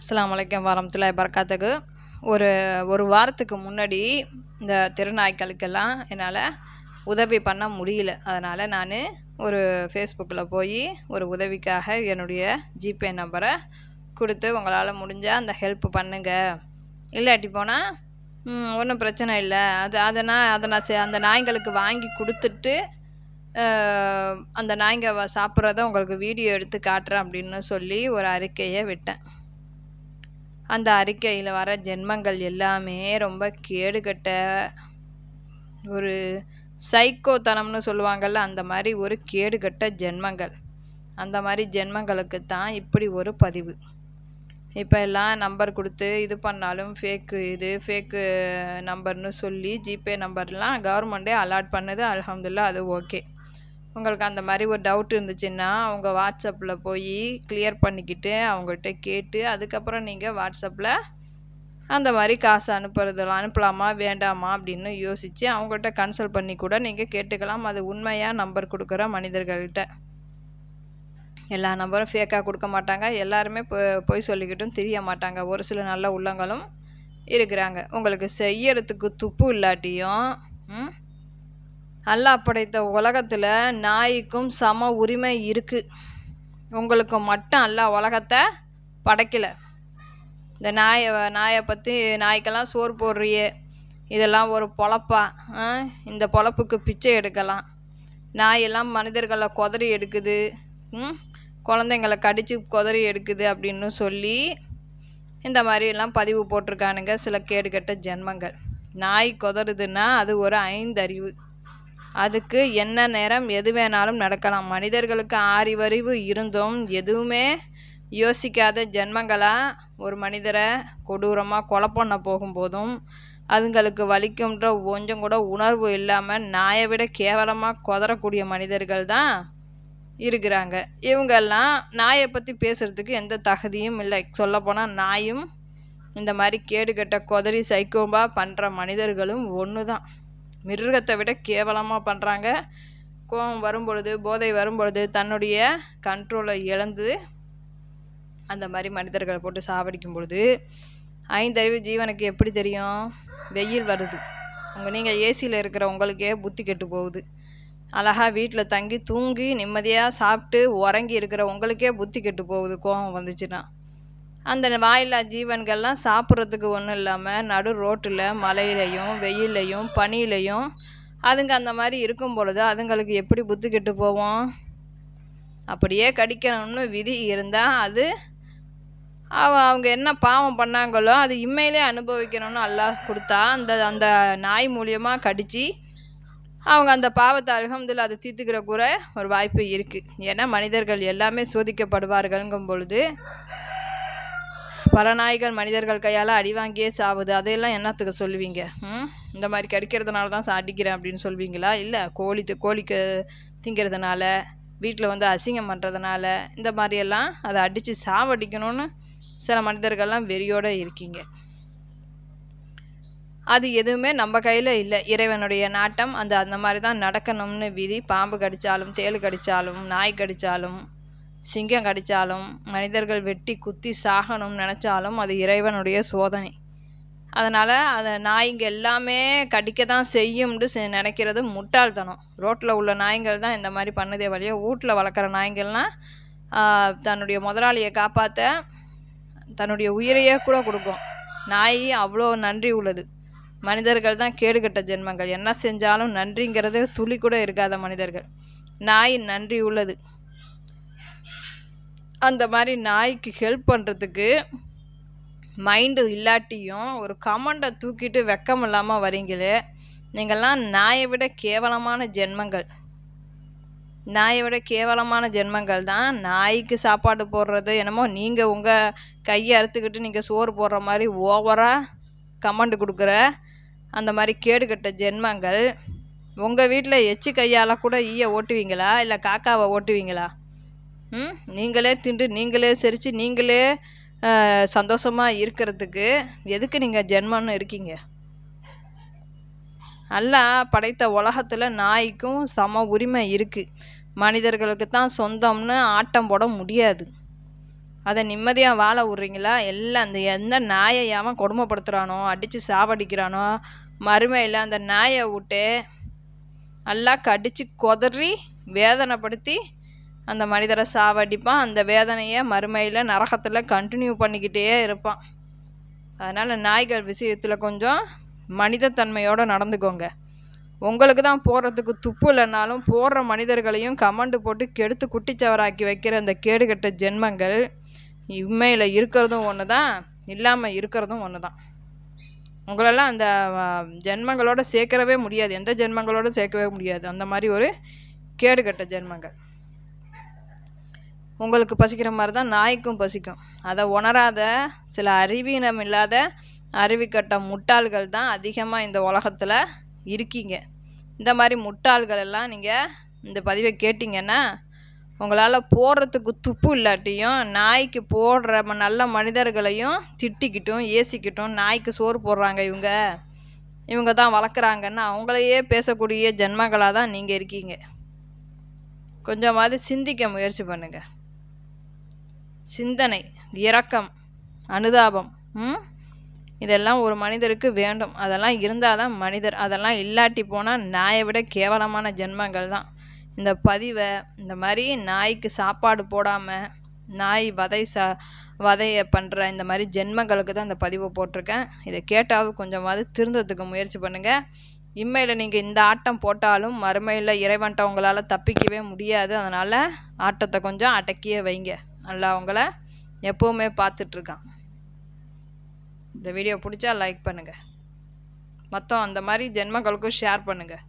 அஸ்லாம் வலைக்கம் வரமத்துல்லாஹி பரக்காத்துக்கு ஒரு ஒரு வாரத்துக்கு முன்னாடி இந்த திருநாய்க்களுக்கெல்லாம் என்னால் உதவி பண்ண முடியல. அதனால் நான் ஒரு ஃபேஸ்புக்கில் போய் ஒரு உதவிக்காக என்னுடைய ஜிபே நம்பரை கொடுத்து உங்களால் முடிஞ்சால் அந்த ஹெல்ப் பண்ணுங்கள் இல்லாட்டி போனால் ஒன்றும் பிரச்சனை இல்லை. அது அதை நான் அதை நான் அந்த நாய்களுக்கு வாங்கி கொடுத்துட்டு அந்த நாய்ங்க சாப்பிட்றத உங்களுக்கு வீடியோ எடுத்து காட்டுறேன் அப்படின்னு சொல்லி ஒரு அறிக்கையை விட்டேன். அந்த அறிக்கையில் வர ஜென்மங்கள் எல்லாமே ரொம்ப கேடுகட்ட ஒரு சைக்கோத்தனம்னு சொல்லுவாங்கள்ல அந்த மாதிரி ஒரு கேடுகட்ட ஜென்மங்கள். அந்த மாதிரி ஜென்மங்களுக்கு தான் இப்படி ஒரு பதிவு. இப்போ எல்லாம் நம்பர் கொடுத்து இது பண்ணாலும் ஃபேக்கு இது ஃபேக்கு நம்பர்னு சொல்லி ஜிபே நம்பர்லாம் கவர்மெண்ட்டே அலாட் பண்ணுது அலமதுல்லா அது ஓகே உங்களுக்கு அந்த மாதிரி ஒரு டவுட் இருந்துச்சுன்னா அவங்க வாட்ஸ்அப்பில் போய் கிளியர் பண்ணிக்கிட்டு அவங்கள்ட்ட கேட்டு அதுக்கப்புறம் நீங்கள் வாட்ஸ்அப்பில் அந்த மாதிரி காசு அனுப்புறதெல்லாம் அனுப்பலாமா வேண்டாமா அப்படின்னு யோசித்து அவங்கள்ட்ட கன்சல்ட் பண்ணி கூட நீங்கள் கேட்டுக்கலாம். அது உண்மையாக நம்பர் கொடுக்குற மனிதர்கள்கிட்ட எல்லா நம்பரும் ஃபேக்காக கொடுக்க மாட்டாங்க. எல்லாருமே பொ பொய் சொல்லிக்கிட்டும் தெரிய மாட்டாங்க. ஒரு சில நல்ல உள்ளங்களும் இருக்கிறாங்க. உங்களுக்கு செய்யறதுக்கு துப்பு இல்லாட்டியும் ம், அல்லாஹ் படைத்த உலகத்தில் நாய்க்கும் சம உரிமை இருக்குது உங்களுக்கு மட்டும் அல்லாஹ் உலகத்தை படைக்கலை. இந்த நாயை நாயை பற்றி நாய்க்கெல்லாம் சோறு போடுறியே. இதெல்லாம் ஒரு பொழப்பா? இந்த பொழப்புக்கு பிச்சை எடுக்கலாம். நாயெல்லாம் மனிதர்களை கொதறி எடுக்குது. குழந்தைங்களை குழந்தைங்கள கடிச்சு எடுக்குது அப்படின்னு சொல்லி இந்த மாதிரி எல்லாம் பதிவு போட்டிருக்கானுங்க சில கேடுகட்ட ஜென்மங்கள். நாய் குதறுதுன்னா அது ஒரு ஐந்தறிவு. அதுக்கு என்ன நேரம் எது வேணாலும் நடக்கலாம். மனிதர்களுக்கு ஆறிவறிவு இருந்தும் எதுவுமே யோசிக்காத ஜென்மங்களாக ஒரு மனிதரை கொடூரமாக கொலை பண்ண போகும்போதும் அதுங்களுக்கு வலிக்கும்ன்ற கொஞ்சம் கூட உணர்வு இல்லாமல் நாயை விட கேவலமாக குதறக்கூடிய மனிதர்கள் தான் இருக்கிறாங்க. இவங்கெல்லாம் நாயை பற்றி பேசுகிறதுக்கு எந்த தகுதியும் இல்லை. சொல்லப்போனால் நாயும் இந்த மாதிரி கேடுகெட்ட குதறி சைக்கோபா பண்ணுற மனிதர்களும் ஒன்று தான் மிருகத்தை விட கேவலமாக பண்ணுறாங்க கோபம் வரும்பொழுது போதை வரும்பொழுது தன்னுடைய கண்ட்ரோலை இழந்து அந்த மாதிரி மனிதர்களை போட்டு சாவடிக்கும் பொழுது ஐந்தறிவு ஜீவனுக்கு எப்படி தெரியும்? வெயில் வருது. உங்கள் நீங்கள் ஏசியில் இருக்கிற உங்களுக்கே புத்தி கெட்டு போகுது. அழகா வீட்டில் தங்கி தூங்கி நிம்மதியாக சாப்பிட்டு உறங்கி இருக்கிற உங்களுக்கே புத்தி கெட்டு போகுது. கோபம் வந்துச்சுன்னா. அந்த வாயில்லா ஜீவன்கள்லாம் சாப்பிட்றதுக்கு ஒன்றும் இல்லாமல் நடு ரோட்டில் மழையிலையும் வெயில்லையும் பனியிலையும் அதுங்க அந்த மாதிரி இருக்கும் பொழுது அதுங்களுக்கு எப்படி புத்தி கெட்டு போவோம்? அப்படியே கடிக்கணும்னு விதி இருந்தால் அது அவ அவங்க என்ன பாவம் பண்ணாங்களோ அது இம்மையிலே அனுபவிக்கணும்னு அல்லாஹ் கொடுத்தா அந்த அந்த நாய் மூலியமாக கடித்து அவங்க அந்த பாவத்தை அல்ஹம்துலில்லாஹ் அதை தீர்த்துக்கிற கூட ஒரு வாய்ப்பு இருக்குது ஏன்னா மனிதர்கள் எல்லாமே சோதிக்கப்படுவார்கள்ங்கும் பொழுது பல நாய்கள் மனிதர்கள் கையால் அடி வாங்கியே சாவுது. அதையெல்லாம் என்னத்துக்கு சொல்லுவீங்க? ம்? இந்த மாதிரி கடிக்கிறதுனால தான் சா- அடிக்கிறேன் அப்படின்னு சொல்வீங்களா இல்லை கோழி கோழிக்கு திங்கிறதுனால வீட்டில் வந்து அசிங்கம் பண்ணுறதுனால இந்த மாதிரியெல்லாம் அதை அடித்து சாவடிக்கணும்னு சில மனிதர்கள்லாம் வெறியோடு இருக்கீங்க. அது எதுவுமே நம்ம கையில் இல்லை. இறைவனுடைய நாட்டம் அந்த அந்த மாதிரி தான் நடக்கணும்னு விதி. பாம்பு கடித்தாலும் தேள் கடித்தாலும் நாய் கடித்தாலும் சிங்கம் கடித்தாலும் மனிதர்கள் வெட்டி குத்தி சாகணும்னு நினச்சாலும் அது இறைவனுடைய சோதனை. அதனால் அதை நாய்ங்க எல்லாமே கடிக்க தான் செய்யும்னு செ- நினைக்கிறது முட்டாள்தனம். ரோட்டில் உள்ள நாய்ங்கள் தான் இந்த மாதிரி பண்ணுதே வழியா வீட்டில் வளர்க்குற நாய்ங்கள்லாம் தன்னுடைய முதலாளியை காப்பாற்ற தன்னுடைய உயிரையே கூட கொடுக்கும். நாய் அவ்வளோ நன்றி உள்ளது. மனிதர்கள் தான் கேடுகட்ட ஜென்மங்கள். என்ன செஞ்சாலும் நன்றிங்கிறது துளி கூட இருக்காத மனிதர்கள். நாய் நன்றி உள்ளது. அந்த மாதிரி நாய்க்கு ஹெல்ப் பண்ணுறதுக்கு மைண்டு இல்லாட்டியும் ஒரு கமெண்டை தூக்கிட்டு வெக்கம் இல்லாமல் வரீங்களே நீங்கள்லாம் நாயை விட கேவலமான ஜென்மங்கள். நாயை விட கேவலமான ஜென்மங்கள் தான் நாய்க்கு சாப்பாடு போடுறது என்னமோ நீங்கள் உங்கள் கையை அறுத்துக்கிட்டு நீங்கள் சோறு போடுற மாதிரி ஓவராக கமெண்ட் கொடுக்குற அந்த மாதிரி கேடுகட்ட ஜென்மங்கள். உங்கள் வீட்டில் எச்சு கையால் கூட ஈய ஓட்டுவீங்களா? இல்லை காக்காவை ஓட்டுவீங்களா? நீங்களே தின்று நீங்களே சிரித்து நீங்களே சந்தோஷமாக இருக்கிறதுக்கு எதுக்கு நீங்கள் ஜென்மம்னு இருக்கீங்க? நல்லா படைத்த உலகத்தில் நாய்க்கும் சம உரிமை இருக்குது மனிதர்களுக்கு தான் சொந்தம்னு ஆட்டம் போட முடியாது. அதை நிம்மதியாக வாழ விட்றீங்களா? எல்லாம் அந்த எந்த நாயை அவன் கொடுமைப்படுத்துகிறானோ அடித்து சாவடிக்கிறானோ மறுமையில் அந்த நாயை விட்டு நல்லா கடித்து கொதறி வேதனைப்படுத்தி அந்த மனிதரை சாவடிப்பான். அந்த வேதனையை மறுமையில் நரகத்தில் கண்டினியூ பண்ணிக்கிட்டே இருப்பான். அதனால் நாய்கள் விஷயத்தில் கொஞ்சம் மனிதத்தன்மையோடு நடந்துக்கோங்க. உங்களுக்கு தான் போடுறதுக்கு துப்பு இல்லைனாலும் போடுற மனிதர்களையும் கமெண்டு போட்டு கெடுத்து குட்டிச்சவராக்கி வைக்கிற அந்த கேடுகட்ட ஜென்மங்கள் இம்மையில் இருக்கிறதும் ஒன்று தான் இல்லாமல் இருக்கிறதும் ஒன்று தான் உங்களெல்லாம் அந்த ஜென்மங்களோட சேர்க்கவே முடியாது. எந்த ஜென்மங்களோட சேர்க்கவே முடியாது. அந்த மாதிரி ஒரு கேடுகட்ட ஜென்மங்கள். உங்களுக்கு பசிக்கிற மாதிரி தான் நாய்க்கும் பசிக்கும். அதை உணராத சில அறிவீனம் இல்லாத அறிவிக்கட்ட முட்டாள்கள் தான் அதிகமாக இந்த உலகத்தில் இருக்கீங்க. இந்த மாதிரி முட்டாள்கள் எல்லாம் நீங்கள் இந்த பதிவை கேட்டிங்கன்னா உங்களால் போடுறதுக்கு துப்பு இல்லாட்டியும் நாய்க்கு போடுற நல்ல மனிதர்களையும் திட்டிக்கிட்டும் ஏசிக்கிட்டும் நாய்க்கு சோறு போடுறாங்க இவங்க. இவங்க தான் வளர்க்குறாங்கன்னு அவங்களையே பேசக்கூடிய ஜென்மங்களாக தான் நீங்கள் இருக்கீங்க. கொஞ்சமாவது சிந்திக்க முயற்சி பண்ணுங்கள் சிந்தனை இரக்கம் அனுதாபம் ம்? இதெல்லாம் ஒரு மனிதருக்கு வேண்டும். அதெல்லாம் இருந்தால் தான் மனிதர். அதெல்லாம் இல்லாட்டி போனால் நாயை விட கேவலமான ஜென்மங்கள் தான். இந்த பதிவை இந்த மாதிரி நாய்க்கு சாப்பாடு போடாமல் நாய் வதை சா வதையை பண்ணுற இந்த மாதிரி ஜென்மங்களுக்கு தான் இந்த பதிவை போட்டிருக்கேன். இதை கேட்டாவது கொஞ்சமாவது திருந்ததுக்கு முயற்சி பண்ணுங்கள் இம்மையில் நீங்கள் இந்த ஆட்டம் போட்டாலும் மறுமையில் இறைவன்ட்ட உங்களால் தப்பிக்கவே முடியாது. அதனால் ஆட்டத்தை கொஞ்சம் அடக்கியே வைங்க. நல்லா அவங்கள எப்போவுமே பார்த்துட்ருக்கான். இந்த வீடியோ பிடிச்சா லைக் பண்ணுங்கள் மொத்தம் அந்த மாதிரி ஜென்மங்களுக்கும் ஷேர் பண்ணுங்கள்